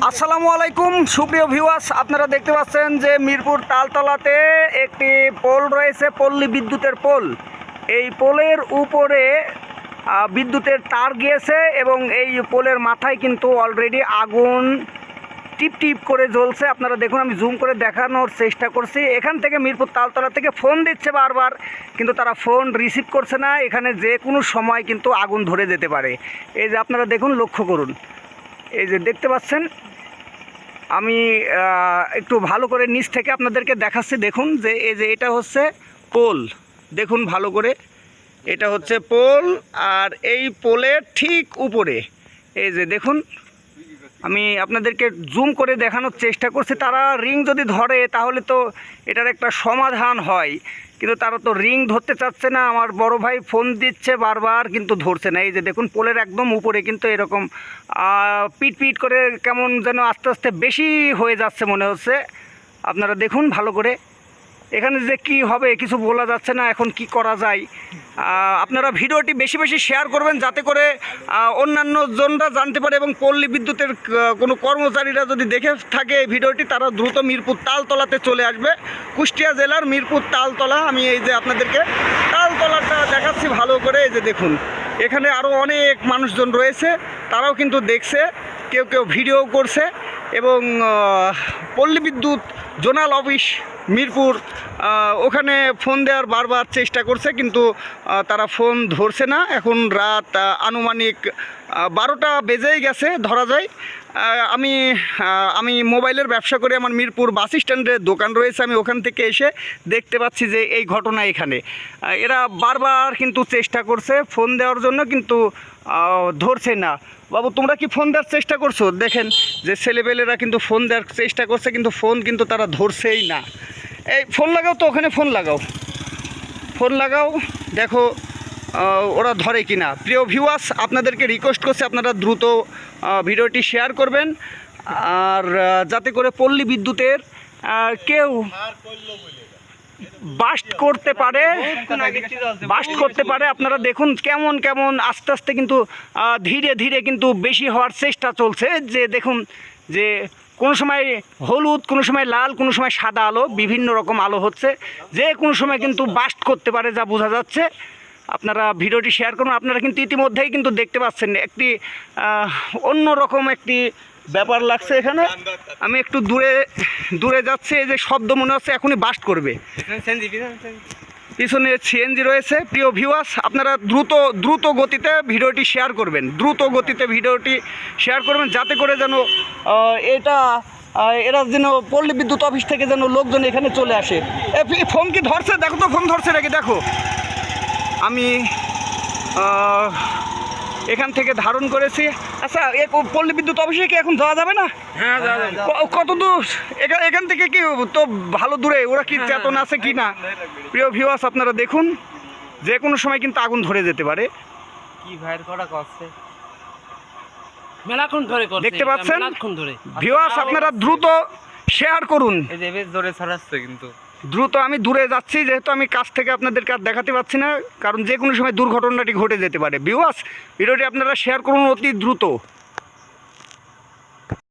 আসসালামু আলাইকুম, সুপ্রিয় ভিউয়ার্স আপনারা দেখতে পাচ্ছেন যে মিরপুর তালতলাতে একটি পোল রয়েছে, পল্লী বিদ্যুতের পোল। এই পোলের উপরে বিদ্যুতের তার গিয়েছে এবং এই পোলের মাথায় কিন্তু অলরেডি আগুন টিপ টিপ করে জ্বলছে। আপনারা দেখুন, আমি জুম করে দেখানোর চেষ্টা করছি। এখান থেকে মিরপুর তালতলা থেকে ফোন দিচ্ছে বারবার, কিন্তু তারা ফোন রিসিভ করছে না। এখানে যে কোনো সময় কিন্তু আগুন ধরে যেতে পারে। এই যে আপনারা দেখুন, লক্ষ্য করুন। এই যে দেখতে পাচ্ছেন, আমি একটু ভালো করে নিচ থেকে আপনাদেরকে দেখাচ্ছি। দেখুন যে এই যে এটা হচ্ছে পোল। দেখুন ভালো করে। এটা হচ্ছে পোল, আর এই পোলের ঠিক উপরে, এই যে দেখুন আমি আপনাদেরকে জুম করে দেখানোর চেষ্টা করছি। তারা রিং যদি ধরে, তাহলে তো এটার একটা সমাধান হয়। কিন্তু তারা তো রিং ধরতে চাচ্ছে না। আমার বড় ভাই ফোন দিচ্ছে বারবার, কিন্তু ধরছে না। এই যে দেখুন, পোলের একদম উপরে কিন্তু এরকম পিট পিট করে কেমন যেন আস্তে আস্তে বেশি হয়ে যাচ্ছে মনে হচ্ছে। আপনারা দেখুন ভালো করে। এখানে যে কি হবে, কিছু বলা যাচ্ছে না, এখন কি করা যায়? আপনারা ভিডিওটি বেশি বেশি শেয়ার করবেন যাতে করে অন্যান্য জনরা জানতে পারে এবং পল্লী বিদ্যুতের কোনো কর্মচারীরা যদি দেখে থাকে এই ভিডিওটি, তারা দ্রুত মিরপুর তালতলাতে চলে আসবে। কুষ্টিয়া জেলার মিরপুর তালতলা, আমি এই যে আপনাদেরকে তালতলাটা দেখাচ্ছি ভালো করে, এই যে দেখুন। এখানে আরও অনেক মানুষজন রয়েছে, তারাও কিন্তু দেখছে, কেউ কেউ ভিডিও করছে। এবং পল্লী বিদ্যুৎ, জোনাল অফিস, মিরপুর ওখানে ফোন দেওয়ার বারবার চেষ্টা করছে, কিন্তু তারা ফোন ধরছে না। এখন রাত আনুমানিক বারোটা বেজেই গেছে, ধরা যায়। আমি আমি মোবাইলের ব্যবসা করে আমার মিরপুর বাস স্ট্যান্ডে দোকান রয়েছে। আমি ওখান থেকে এসে দেখতে পাচ্ছি যে এই ঘটনা এখানে। এরা বারবার কিন্তু চেষ্টা করছে ফোন দেওয়ার জন্য, কিন্তু ধরছে না। বাবু, তোমরা কি ফোন দেওয়ার চেষ্টা করছ? দেখেন যে ছেলেপেলেরা কিন্তু ফোন দেওয়ার চেষ্টা করছে, কিন্তু ফোন কিন্তু তারা ধরছেই না। এই ফোন লাগাও তো, ওখানে ফোন লাগাও। ফোন লাগাও, দেখো ওরা ধরে কি না প্রিয় ভিউয়ার্স আপনাদেরকে রিকোয়েস্ট করছে আপনারা দ্রুত ভিডিওটি শেয়ার করবেন। আর যাতে করে পল্লী বিদ্যুতের কেউ বাস্ট করতে পারে, বাস্ট করতে পারে। আপনারা দেখুন কেমন কেমন, আস্তে আস্তে কিন্তু ধীরে ধীরে কিন্তু বেশি হওয়ার চেষ্টা চলছে। যে দেখুন, যে কোনো সময় হলুদ, কোনো সময় লাল, কোনো সময় সাদা আলো, বিভিন্ন রকম আলো হচ্ছে। যে কোনো সময় কিন্তু বাস্ট করতে পারে যা বোঝা যাচ্ছে। আপনারা ভিডিওটি শেয়ার করুন। আপনারা কিন্তু ইতিমধ্যেই কিন্তু দেখতে পাচ্ছেন একটি অন্য রকম একটি ব্যাপার লাগছে এখানে। আমি একটু দূরে দূরে যাচ্ছে এই যে শব্দ মনে হচ্ছে এখনই বাস্ট করবে। পিছনে সিএনজি রয়েছে। প্রিয় ভিউয়ার্স আপনারা দ্রুত দ্রুত গতিতে ভিডিওটি শেয়ার করবেন। দ্রুত গতিতে ভিডিওটি শেয়ার করবেন যাতে করে যেন এটা এরা যেন পল্লী বিদ্যুৎ অফিস থেকে যেন লোকজন এখানে চলে আসে। ফোন কি ধরছে? দেখো তো ফোন ধরছে নাকি? দেখো। আমি এখান থেকে ধারণ করেছি। আচ্ছা পল্লী বিদ্যুৎ অফিসে কি এখন যাওয়া যাবে না? হ্যাঁ কত দূর? এখান থেকে কি তো ভালো দূরে? ওরা কি চেতন আছে কি না? প্রিয় ভিউয়ার্স আপনারা দেখুন যে কোনো সময় কিন্তু আগুন ধরে যেতে পারে। কি ভাইয়ের করা করছে মেলাক্ষণ ধরে দেখতে পাচ্ছেন? ভিউয়ার্স আপনারা দ্রুত শেয়ার করুন। জোরে ছড়াচ্ছে কিন্তু। দ্রুত আমি দূরে যাচ্ছি, যেহেতু আমি কাছ থেকে আপনাদের কাজ দেখাতে পাচ্ছি না, কারণ যে কোনো সময় দুর্ঘটনাটি ঘটে যেতে পারে। বিওয়াস ভিডিওটি আপনারা শেয়ার করুন অতি দ্রুত।